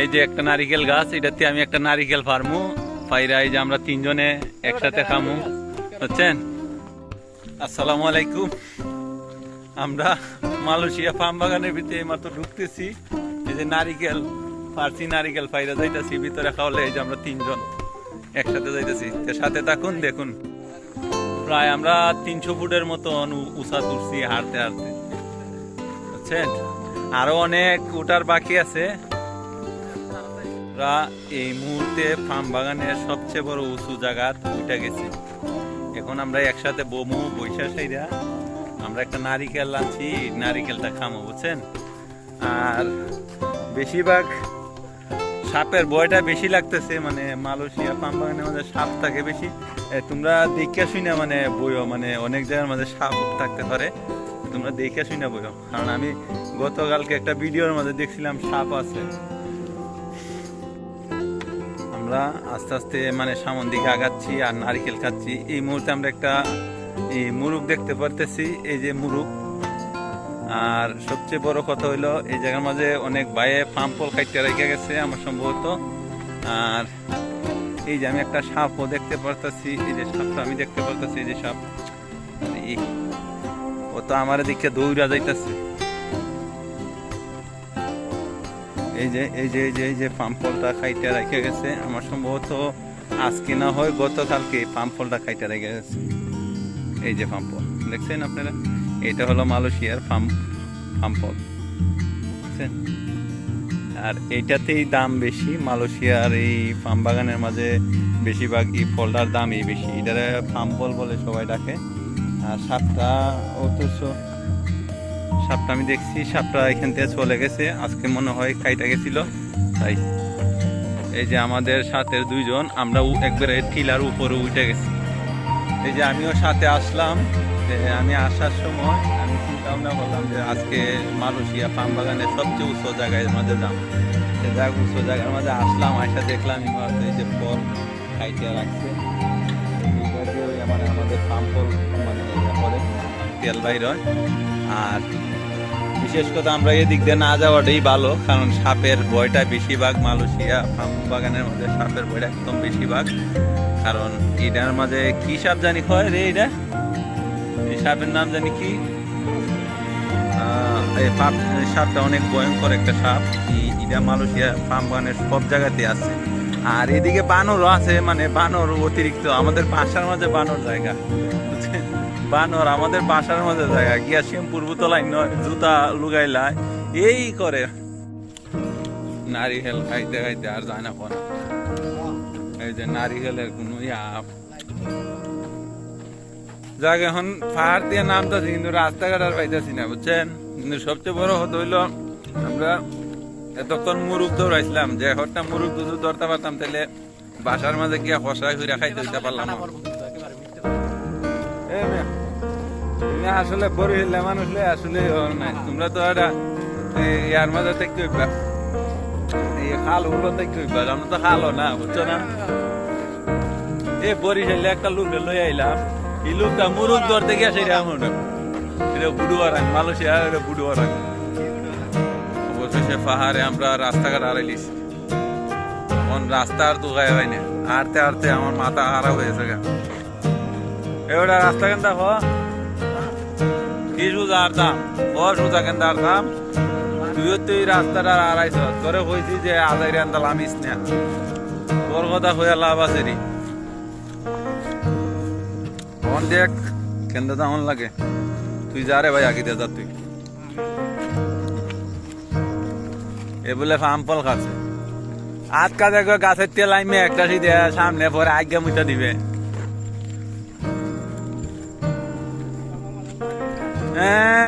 এই যে একটা নারিকেল গাছ, এটাতে আমি একটা নারিকেল ফার্মু। পাইরা এই যে আমরা তিনজনে একসাথে খামু, বুঝছেন? আসসালামু আলাইকুম। আমরা মালয়েশিয়া পাম বাগানের ভিতরে মাত্র ঢুকতেছি। এই যে নারিকেল, ফার্সি নারিকেল পাইরা যাইতেছি, ভিতরে খাওয়ালে এই যে আমরা তিনজন একসাথে যাইতেছি। সাথে থাকুন, দেখুন। প্রায় আমরা তিনশো ফুটের মতন উষা তুলছি হাঁটতে হাঁটতে। বুঝছেন? আরও অনেক উঠার বাকি আছে। আমরা এই মুহূর্তে ফার্ম বাগানের সবচেয়ে বড় উঁচু জায়গা উঠে গেছি। এখন আমরা একসাথে বমু, বৈশা সাইরা, আমরা একটা নারিকেল আনছি, নারিকেলটা খামো, বুঝছেন? আর বেশিরভাগ সাপের ভয়টা বেশি লাগতেছে মানে মালয়েশিয়া পাম বাগানের মধ্যে সাপ থাকে বেশি। তোমরা দেখে শুনে মানে বইও মানে অনেক জায়গার মধ্যে সাপ থাকতে পারে। তোমরা দেখে শুনে বইও। কারণ আমি গতকালকে একটা ভিডিওর মধ্যে দেখছিলাম সাপ আছে। আমরা আস্তে আস্তে মানে সামন দিকে আগাচ্ছি আর নারিকেল খাচ্ছি। এই মুহূর্তে আমরা একটা এই দেখতে পারতেছি, এই যে মুরুগ আর সবচেয়ে বড় কথা হইল, এই জায়গার মাঝে অনেক বাইরে পাম্পল খাইতে রেখে গেছে আমার সম্ভবত। আর এই যে আমি একটা সাপও দেখতে পারতেছি, এই যে সাপটা আমি দেখতে পারতেছি, এই যে সাপ। ও তো আমার দিকে দৌড়া যাইতেছে। এই যে এই যে এই যে এই যে পাম্পলটা খাইতে রেখে গেছে। আমার সম্ভবত আজকে না হয় গতকালকে পাম্পলটা খাইতে রেখে গেছে। এই যে পাম্পল দেখছেন আপনারা? এটা হলো মালয়েশিয়ার পাম পাম্পল বুঝছেন আর এইটাতেই দাম বেশি, মালয়েশিয়ার এই পাম বাগানের মাঝে বেশিরভাগ এই ফলটার দামই বেশি। এটারে পাম্পল বলে সবাই ডাকে। আর সাতটা অথচ সাপটা আমি দেখছি, সাপটা এখান থেকে চলে গেছে। আজকে মনে হয় খাইটা গেছিল। তাই, এই যে আমাদের সাথে দুইজন, আমরা একবারে টিলার উপরে উঠে গেছি। এই যে আমিও সাথে আসলাম। আমি আসার সময় আমি চিন্তা ভাবনা করলাম যে আজকে মালয়েশিয়া পাম বাগানের সবচেয়ে উচ্চ জায়গায় মাঝে যাম। সে যাক উচ্চ জায়গার মাঝে আসলাম আসা দেখলাম এই যে ফল খাইতে রাখছে। মানে আমাদের পাম ফল মানে তেল বাইর হয়। আর বিশেষ করে আমরা এদিক দিয়ে না যাওয়াটাই ভালো, কারণ সাপের ভয়টা বেশিরভাগ মালয়েশিয়া বাগানের মধ্যে সাপের ভয়টা একদম বেশিরভাগ। কারণ এটার মাঝে কি সাপ জানি হয় রে এটা? এই সাপের নাম জানি কি? এই সাপটা অনেক ভয়ঙ্কর একটা সাপ। এটা মালয়েশিয়া পাম বাগানের সব জায়গাতে আছে। আর এদিকে বানরও আছে মানে বানর অতিরিক্ত, আমাদের বাসার মাঝে বানর জায়গা? বানর আমাদের বাসার মাঝে জায়গা গিয়া শ্যাম্পুর নয় জুতা লুগাইলা, এই করে। নারিকেল খাইতে খাইতে আর যায় না পড়া এই যে নারিকেলের কোনো যাক, এখন পাহাড় দিয়ে নামতেছি, কিন্তু রাস্তাঘাট আর পাইতেছি না, বুঝছেন? কিন্তু সবচেয়ে বড় হতো হইল, আমরা এতক্ষণ দৌড়াইছিলাম যে হরটা মুরুগ দুধ ধরতে পারতাম তাহলে বাসার মাঝে গিয়া ফসা ঘুরে খাইতে দিতে পারলাম আসলে বড় মানুষ লই আসলে নাই। তোমরা তো এটা ইয়ার মাঝে দেখতে হইবা। এই খালগুলো দেখতে হইবা আমরা তো খালো না, বুঝছ না? এ বরিশালে একটা লোক লই আইলাম। এই লোকটা মুরুগ ধরতে গিয়ে সেটা আমার এটা বুড়ুয়া রাং মালয়েশিয়া, এটা বুড়ুয়া রাং অবশেষে পাহাড়ে আমরা রাস্তাঘাট আড়াইলিস কোন রাস্তা আর তো গায়ে হয় না হাঁটতে হাঁটতে আমার মাথা হারা হয়েছে গা। এবারে রাস্তা কেন দেখো কি সুজা আরতাম ও সুজা কেন আরতাম তুইও তুই রাস্তাটা আড়াইছ তোরে কইছি যে আদাই রান্দাল আমিস না তোর কথা হইয়া লাভ আছে রে। অন দেখ কেন্দ্র দামন লাগে। তুই যা রে ভাই, আগে দে যা তুই। এ বলে ফাম্পল খাচ্ছে। আজ কাজে গাছের তেল আইমে, একটা সিধে সামনে পরে আজ্ঞা মুটা দিবে। হ্যাঁ